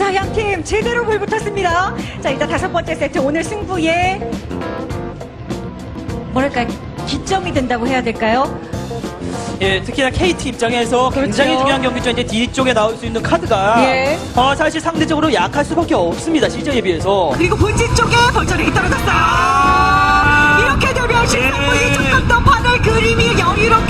자, 양팀 제대로 불 붙었습니다. 자, 일단 다섯 번째 세트 오늘 승부에 뭐랄까 기점이 된다고 해야 될까요? 예, 특히나 KT 입장에서 그렇죠. 굉장히 그렇죠. 중요한 경기죠. 이제 뒤쪽에 나올 수 있는 카드가 예. 어, 사실 상대적으로 약할 수밖에 없습니다. 시즌에 비해서. 그리고 본진 쪽에 벌전이 떨어졌어요. 아! 이렇게 되면 13분이 예. 조금 더 판을 그림이 여유롭게